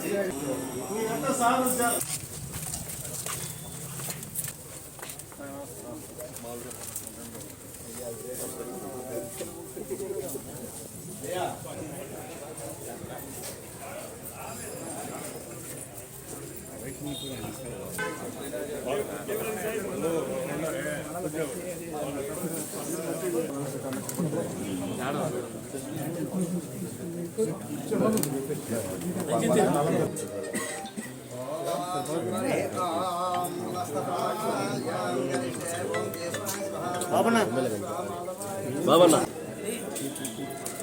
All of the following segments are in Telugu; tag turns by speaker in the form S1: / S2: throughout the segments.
S1: Hatta sağınızda.
S2: Yeah. Papanna. Papanna.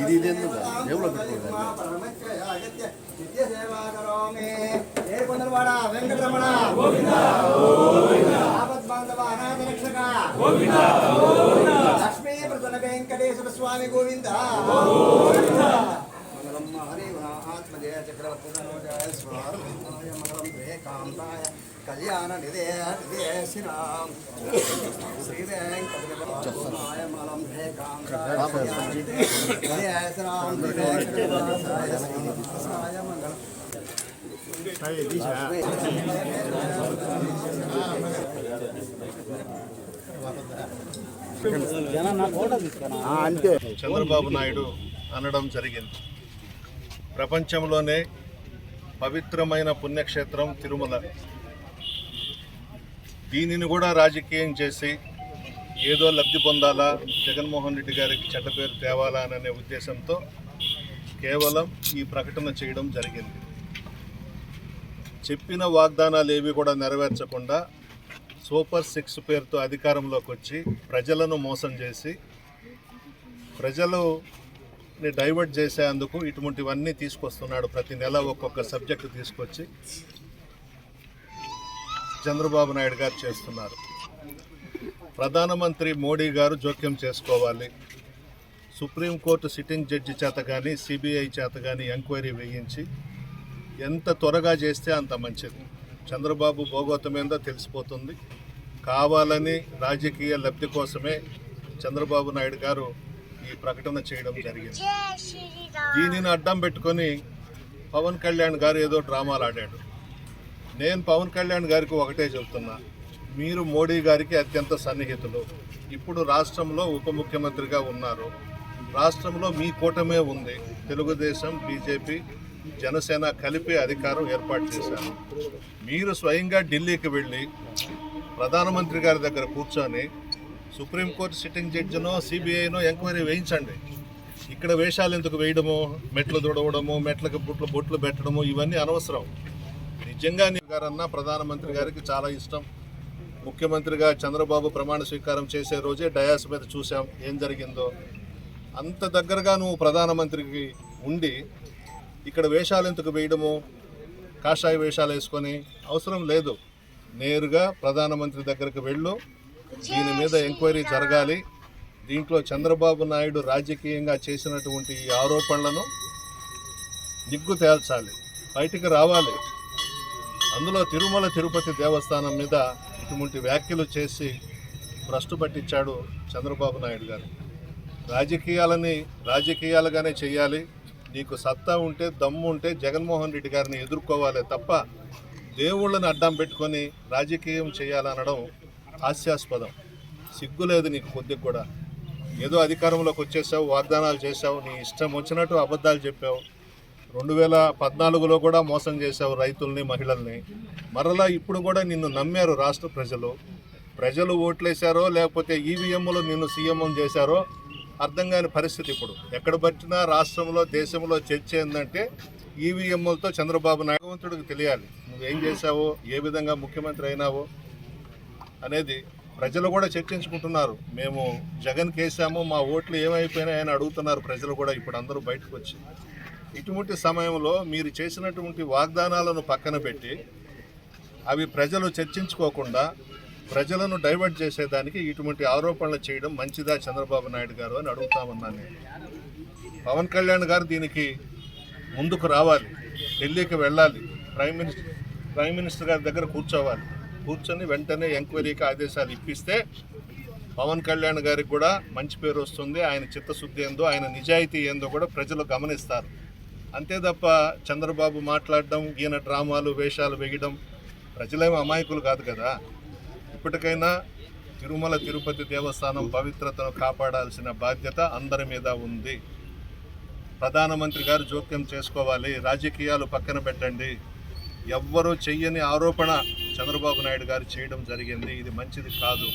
S1: ఇది ఇది ఎందుకు జేబులో పెట్టుకోండి
S2: వెంకటరమణ ఆపద్బాంధవ అనాథ రక్షక లక్ష్మీ ప్రసన్న వెంకటేశ్వర స్వామి గోవింద. మంగళం హరి ఆత్మజయ చక్రవర్తి స్వామి మంగళం రేకాంతాయ కళ్యాణ
S1: అంతే
S3: చంద్రబాబు నాయుడు అనడం జరిగింది. ప్రపంచంలోనే పవిత్రమైన పుణ్యక్షేత్రం తిరుమల. దీనిని కూడా రాజకీయం చేసి ఏదో లబ్ధి పొందాలా? జగన్మోహన్ రెడ్డి గారికి చెడ్డ పేరు తేవాలా అనే ఉద్దేశంతో కేవలం ఈ ప్రకటన చేయడం జరిగింది. చెప్పిన వాగ్దానాలు ఏవి కూడా నెరవేర్చకుండా సూపర్ సిక్స్ పేరుతో అధికారంలోకి వచ్చి ప్రజలను మోసం చేసి ప్రజలుని డైవర్ట్ చేసేందుకు ఇటువంటివన్నీ తీసుకొస్తున్నాడు. ప్రతి నెల ఒక్కొక్క సబ్జెక్టు తీసుకొచ్చి చంద్రబాబు నాయుడు గారు చేస్తున్నారు. ప్రధానమంత్రి మోడీ గారు జోక్యం చేసుకోవాలి. సుప్రీంకోర్టు సిట్టింగ్ జడ్జి చేత కానీ సిబిఐ చేత కానీ ఎంక్వైరీ వేయించి ఎంత త్వరగా చేస్తే అంత మంచిది. చంద్రబాబు భోగోతం ఏందో తెలిసిపోతుంది. కావాలని రాజకీయ లబ్ధి కోసమే చంద్రబాబు నాయుడు గారు ఈ ప్రకటన చేయడం జరిగింది. దీనిని అడ్డం పెట్టుకొని పవన్ కళ్యాణ్ గారు ఏదో డ్రామాలు ఆడాడు. నేను పవన్ కళ్యాణ్ గారికి ఒకటే చెప్తున్నా. మీరు మోడీ గారికి అత్యంత సన్నిహితులు. ఇప్పుడు రాష్ట్రంలో ఉప ముఖ్యమంత్రిగా ఉన్నారు. రాష్ట్రంలో మీ కూటమే ఉంది. తెలుగుదేశం బీజేపీ జనసేన కలిపి అధికారం ఏర్పాటు చేశారు. మీరు స్వయంగా ఢిల్లీకి వెళ్ళి ప్రధానమంత్రి గారి దగ్గర కూర్చొని సుప్రీంకోర్టు సిట్టింగ్ జడ్జినో సిబిఐనో ఎంక్వైరీ వేయించండి. ఇక్కడ వేషాలు ఎందుకు వేయడము? మెట్లు తుడవడము మెట్లకు బుట్లు బొట్లు పెట్టడము ఇవన్నీ అనవసరం. నిజంగా గారన్న గారన్నా ప్రధానమంత్రి గారికి చాలా ఇష్టం. ముఖ్యమంత్రిగా చంద్రబాబు ప్రమాణ స్వీకారం చేసే రోజే డయాస్ మీద చూసాం ఏం జరిగిందో. అంత దగ్గరగా నువ్వు ప్రధానమంత్రికి ఉండి ఇక్కడ వేషాలు ఎందుకు వేయడము? కాషాయ వేషాలు వేసుకొని అవసరం లేదు. నేరుగా ప్రధానమంత్రి దగ్గరికి వెళ్ళు. దీని మీద ఎంక్వైరీ జరగాలి. దీంట్లో చంద్రబాబు నాయుడు రాజకీయంగా చేసినటువంటి ఈ ఆరోపణలను నిగ్గు తేల్చాలి. బయటికి రావాలి. అందులో తిరుమల తిరుపతి దేవస్థానం మీద ఇటువంటి వ్యాఖ్యలు చేసి భ్రష్టు పట్టించాడు చంద్రబాబు నాయుడు గారు. రాజకీయాలని రాజకీయాలుగానే చేయాలి. నీకు సత్తా ఉంటే దమ్ము ఉంటే జగన్మోహన్ రెడ్డి గారిని ఎదుర్కోవాలి తప్ప దేవుళ్ళని అడ్డం పెట్టుకొని రాజకీయం చేయాలనడం హాస్యాస్పదం. సిగ్గు లేదు నీకు కొద్దిగా కూడా. ఏదో అధికారంలోకి వచ్చేసావు వాగ్దానాలు చేసావు నీ ఇష్టం వచ్చినట్టు అబద్ధాలు చెప్పావు. రెండు వేల పద్నాలుగులో కూడా మోసం చేశావు రైతుల్ని మహిళల్ని. మరలా ఇప్పుడు కూడా నిన్ను నమ్మారు రాష్ట్ర ప్రజలు. ప్రజలు ఓట్లేశారో లేకపోతే ఈవీఎంలు నిన్ను సీఎం చేశారో అర్థం కాని పరిస్థితి ఇప్పుడు. ఎక్కడ పట్టినా రాష్ట్రంలో దేశంలో చర్చ ఏంటంటే ఈవీఎంలతో చంద్రబాబు నాయకవంతుడికి తెలియాలి. నువ్వేం చేశావో ఏ విధంగా ముఖ్యమంత్రి అయినావో అనేది ప్రజలు కూడా చర్చించుకుంటున్నారు. మేము జగన్కి వేసాము మా ఓట్లు ఏమైపోయినాయని అడుగుతున్నారు ప్రజలు కూడా. ఇప్పుడు అందరూ బయటకు వచ్చి ఇటువంటి సమయంలో మీరు చేసినటువంటి వాగ్దానాలను పక్కన పెట్టి అవి ప్రజలు చర్చించుకోకుండా ప్రజలను డైవర్ట్ చేసేదానికి ఇటువంటి ఆరోపణలు చేయడం మంచిదా చంద్రబాబు నాయుడు గారు అని అడుగుతామన్నాను నేను. పవన్ కళ్యాణ్ గారు దీనికి ముందుకు రావాలి ఢిల్లీకి వెళ్ళాలి ప్రైమ్ మినిస్టర్ ప్రైమ్ మినిస్టర్ గారి దగ్గర కూర్చోవాలి. కూర్చొని వెంటనే ఎంక్వైరీకి ఆదేశాలు ఇప్పిస్తే పవన్ కళ్యాణ్ గారికి కూడా మంచి పేరు వస్తుంది ఆయన చిత్తశుద్ధి ఏందో ఆయన నిజాయితీ ఏందో కూడా ప్రజలు గమనిస్తారు. అంతే తప్ప చంద్రబాబు మాట్లాడడం ఈయన డ్రామాలు వేషాలు వేయడం ప్రజలేమో అమాయకులు కాదు కదా. ఇప్పటికైనా తిరుమల తిరుపతి దేవస్థానం పవిత్రతను కాపాడాల్సిన బాధ్యత అందరి మీద ఉంది. ప్రధానమంత్రి గారు జోక్యం చేసుకోవాలి రాజకీయాలు పక్కన పెట్టండి. ఎవ్వరూ చెయ్యని ఆరోపణ చంద్రబాబు నాయుడు గారు చేయడం జరిగింది. ఇది మంచిది కాదు.